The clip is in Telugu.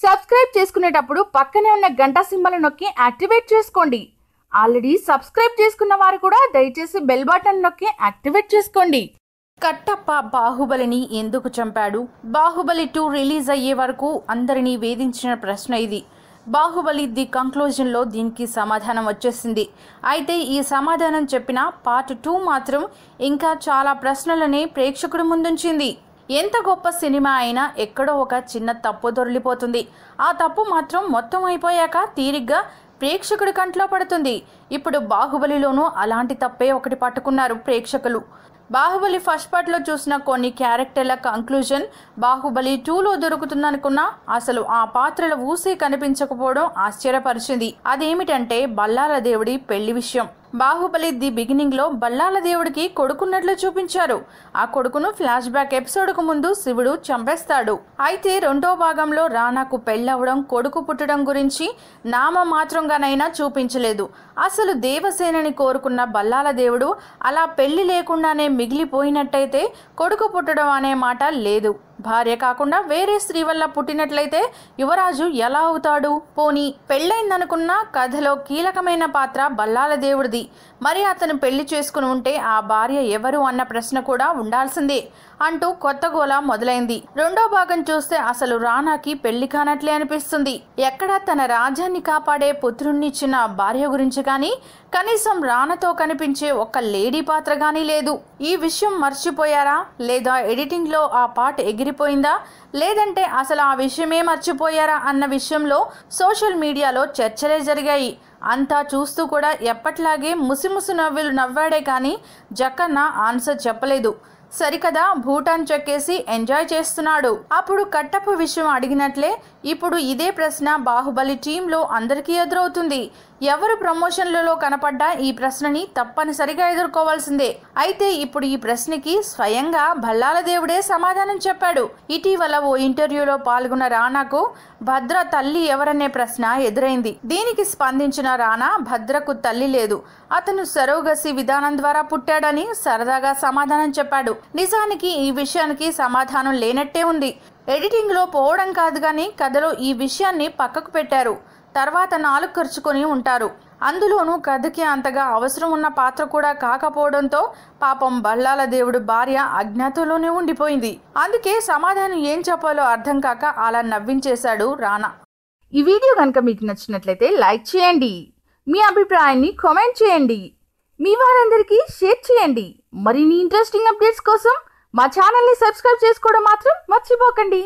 సబ్స్క్రైబ్ చేసుకునేటప్పుడు పక్కనే ఉన్న గంట సింబల్ నొక్కి యాక్టివేట్ చేసుకోండి. ఆల్రెడీ సబ్స్క్రైబ్ చేసుకున్న వారు కూడా దయచేసి బెల్ బటన్ నొక్కి యాక్టివేట్ చేసుకోండి. కట్టప్ప బాహుబలిని ఎందుకు చంపాడు? బాహుబలి టూ రిలీజ్ అయ్యే వరకు అందరినీ వేధించిన ప్రశ్న ఇది. బాహుబలి ది కంక్లూజన్లో దీనికి సమాధానం వచ్చేసింది. అయితే ఈ సమాధానం చెప్పిన పార్ట్ టూ మాత్రం ఇంకా చాలా ప్రశ్నలనే ప్రేక్షకుడు ముందుంచింది. ఎంత గొప్ప సినిమా అయినా ఎక్కడో ఒక చిన్న తప్పు దొరికిపోతుంది. ఆ తప్పు మాత్రం మొత్తం అయిపోయాక తీరిగ్గా ప్రేక్షకుడి కంట్లో పడుతుంది. ఇప్పుడు బాహుబలిలోనూ అలాంటి తప్పే ఒకటి పట్టుకున్నారు ప్రేక్షకులు. బాహుబలి ఫస్ట్ పార్ట్లో చూసిన కొన్ని క్యారెక్టర్ల కంక్లూజన్ బాహుబలి టూలో దొరుకుతుందనుకున్నా అసలు ఆ పాత్రల ఊసే కనిపించకపోవడం ఆశ్చర్యపరిచింది. అదేమిటంటే బల్లాల దేవుడి పెళ్ళి విషయం. బాహుబలి ది బిగినింగ్లో బల్లాల దేవుడికి కొడుకున్నట్లు చూపించారు. ఆ కొడుకును ఫ్లాష్ బ్యాక్ ఎపిసోడ్కు ముందు శివుడు చంపేస్తాడు. అయితే రెండో భాగంలో రానాకు పెళ్ళవడం కొడుకు పుట్టడం గురించి నామ మాత్రంగానైనా చూపించలేదు. అసలు దేవసేనని కోరుకున్న బల్లాల దేవుడు అలా పెళ్ళి లేకుండానే మిగిలిపోయినట్టయితే కొడుకు పుట్టడం అనే మాట లేదు. భార్య కాకుండా వేరే స్త్రీ వల్ల పుట్టినట్లయితే యువరాజు ఎలా అవుతాడు? పోనీ పెళ్ళైందనుకున్న కథలో కీలకమైన పాత్ర బల్లాల దేవుడిది. మరి అతను పెళ్ళి చేసుకుని ఉంటే ఆ భార్య ఎవరు అన్న ప్రశ్న కూడా ఉండాల్సిందే అంటూ కొత్త గోల మొదలైంది. రెండో భాగం చూస్తే అసలు రానాకి పెళ్ళి కానట్లే అనిపిస్తుంది. ఎక్కడ తన రాజ్యాన్ని కాపాడే పుత్రుణ్ణిచ్చిన భార్య గురించి కానీ కనీసం రానతో కనిపించే ఒక లేడీ పాత్ర కానీ లేదు. ఈ విషయం మర్చిపోయారా? లేదా ఎడిటింగ్లో ఆ పాట ఎగిరి ఎగిరిపోయిందా లేదంటే అసలు ఆ విషయమే మర్చిపోయారా అన్న విషయంలో సోషల్ మీడియాలో చర్చలే జరిగాయి. అంతా చూస్తూ కూడా ఎప్పట్లాగే ముసిముసి నవ్వులు నవ్వాడే కానీ జక్కన్న ఆన్సర్ చెప్పలేదు. సరికదా భూటాన్ చెక్కేసి ఎంజాయ్ చేస్తున్నాడు. అప్పుడు కట్టప్ప విషయం అడిగినట్లే ఇప్పుడు ఇదే ప్రశ్న బాహుబలి టీంలో అందరికీ ఎదురవుతుంది. ఎవరు ప్రమోషన్లలో కనపడ్డా ఈ ప్రశ్నని తప్పనిసరిగా ఎదుర్కోవాల్సిందే. అయితే ఇప్పుడు ఈ ప్రశ్నకి స్వయంగా భల్లాల దేవుడే సమాధానం చెప్పాడు. ఇటీవల ఓ ఇంటర్వ్యూలో పాల్గొన్న రానాకు భద్ర తల్లి ఎవరనే ప్రశ్న ఎదురైంది. దీనికి స్పందించిన రానా భద్రకు తల్లి లేదు. అతను సరోగసి విధానం ద్వారా పుట్టాడని సరదాగా సమాధానం చెప్పాడు. నిజానికి ఈ విషయానికి సమాధానం లేనట్టే ఉంది. ఎడిటింగ్లో పోవడం కాదు కానీ కథలో ఈ విషయాన్ని పక్కకు పెట్టారు. తర్వాత నాలుగు ఖర్చుకొని ఉంటారు. అందులోనూ కథకి అంతగా అవసరం ఉన్న పాత్ర కూడా కాకపోవడంతో పాపం బల్లాల దేవుడు భార్య అజ్ఞాతంలోనే ఉండిపోయింది. అందుకే సమాధానం ఏం చెప్పాలో అర్థం కాక అలా నవ్వించేశాడు రానా. ఈ వీడియో కనుక మీకు నచ్చినట్లయితే లైక్ చేయండి. మీ అభిప్రాయాన్ని కామెంట్ చేయండి. మీ వారందరికీ షేర్ చేయండి. మరిన్ని ఇంట్రెస్టింగ్ అప్డేట్స్ కోసం మా ఛానల్ని సబ్స్క్రైబ్ చేసుకోవడం మాత్రం మర్చిపోకండి.